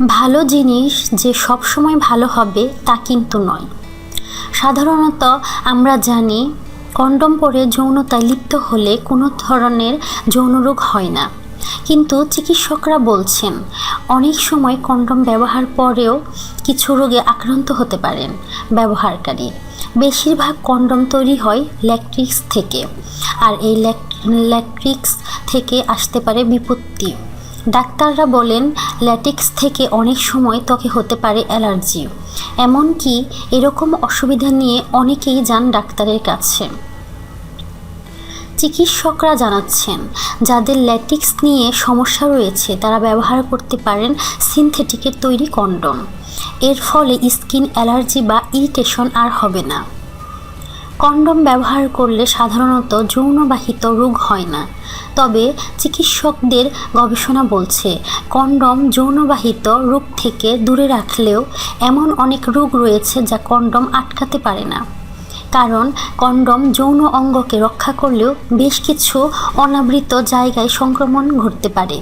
ভালো জিনিস যে সব সময় ভালো হবে তা কিন্তু নয়। সাধারণত আমরা জানি, কন্ডম পরে যৌনতায় লিপ্ত হলে কোনো ধরনের যৌনরোগ হয় না। কিন্তু চিকিৎসকরা বলছেন, অনেক সময় কন্ডম ব্যবহার পরেও কিছু রোগে আক্রান্ত হতে পারেন ব্যবহারকারী। বেশিরভাগ কন্ডম তৈরি হয় ল্যাকট্রিক্স থেকে, আর এই ল্যাকট্রিক্স থেকে আসতে পারে বিপত্তি। ডাক্তাররা বলেন, ল্যাটেক্স থেকে অনেক সময় ত্বকে হতে পারে অ্যালার্জি। এমনকি এরকম অসুবিধা নিয়ে অনেকেই যান ডাক্তারের কাছে। চিকিৎসকরা জানাচ্ছেন, যাদের ল্যাটিক্স নিয়ে সমস্যা রয়েছে, তারা ব্যবহার করতে পারেন সিনথেটিকের তৈরি কন্ডম। এর ফলে স্কিন অ্যালার্জি বা ইরিটেশন আর হবে না। কন্ডম ব্যবহার করলে সাধারণত যৌনবাহিত রোগ হয় না। তবে চিকিৎসকদের গবেষণা বলছে, কন্ডম যৌনবাহিত রোগ থেকে দূরে রাখলেও এমন অনেক রোগ রয়েছে যা কন্ডম আটকাতে পারে না। কারণ কন্ডম যৌন অঙ্গকে রক্ষা করলেও বেশ কিছু অনাবৃত জায়গায় সংক্রমণ ঘটতে পারে।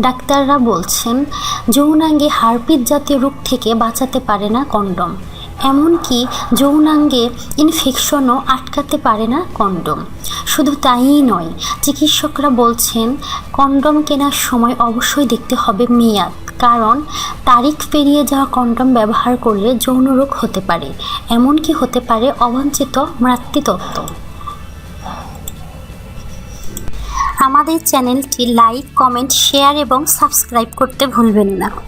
ডাক্তাররা বলছেন, যৌনাঙ্গে হারপিত জাতীয় রোগ থেকে বাঁচাতে পারে না কন্ডম। এমনকি যৌনাঙ্গে ইনফেকশনও আটকাতে পারে না কন্ডম। শুধু তাইই নয়, চিকিৎসকরা বলছেন কন্ডম কেনার সময় অবশ্যই দেখতে হবে মেয়াদ, কারণ তারিখ পেরিয়ে যাওয়া কন্ডম ব্যবহার করলে যৌন রোগ হতে পারে, এমনকি হতে পারে অবাঞ্ছিত মাতৃতত্ত্ব। আমাদের চ্যানেলটি লাইক, কমেন্ট, শেয়ার এবং সাবস্ক্রাইব করতে ভুলবেন না।